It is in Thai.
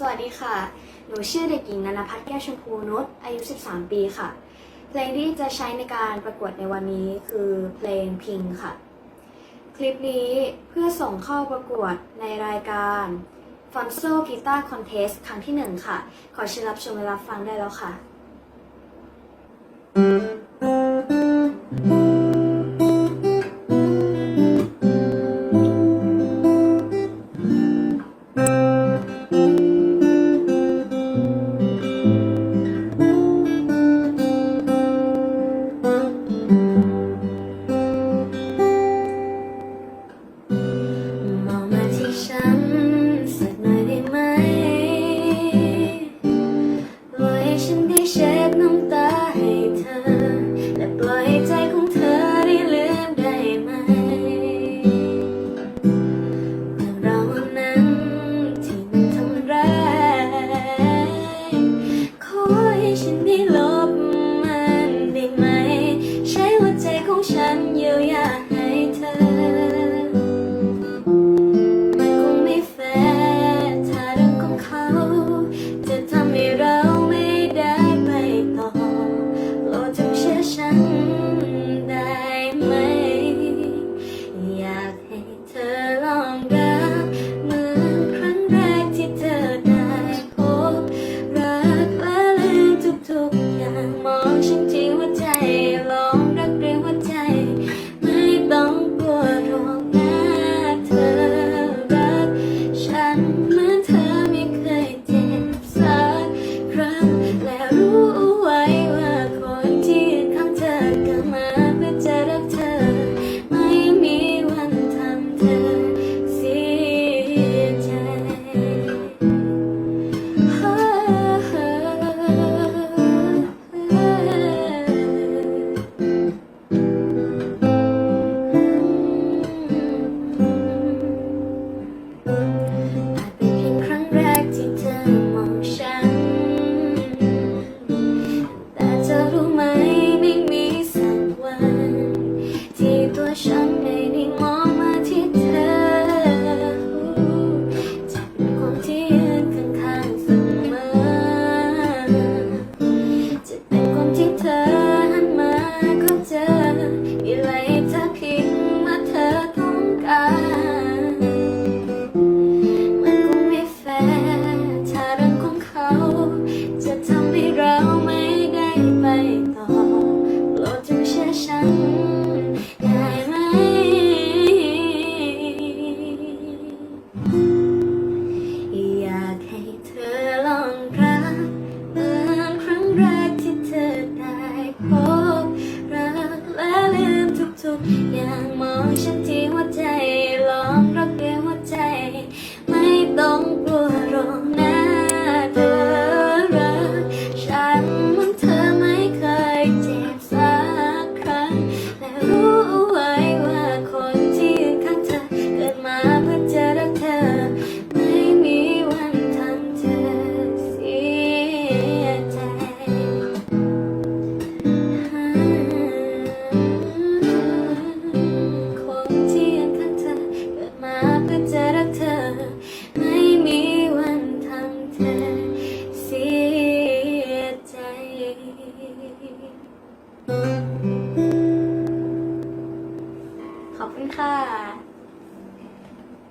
สวัสดีค่ะ หนูชื่อเด็กหญิงนันพัฒน์แก้วชมพูนุช อายุ 13 ปีค่ะ เพลงที่จะใช้ในการประกวดในวันนี้คือเพลงพิงค่ะ คลิปนี้เพื่อส่งเข้าประกวดในรายการ f o n s o Guitar Contest ครั้งที่ 1 ค่ะ ขอเชิญรับชมและรับฟังได้แล้วค่ะ ฉันไม่ได้มองมาที่เธอจะเป็นคนที่ยืนข้างเสมอจะเป็นคนที่เธอหันมาก็เจออะไรเธอคิดว่าเธอต้องการ มันคงไม่แฟร์ถ้างของเขา จะทำให้เราไม่ได้ไปต่อโปรจงฉัน ขอบคุณค่ะ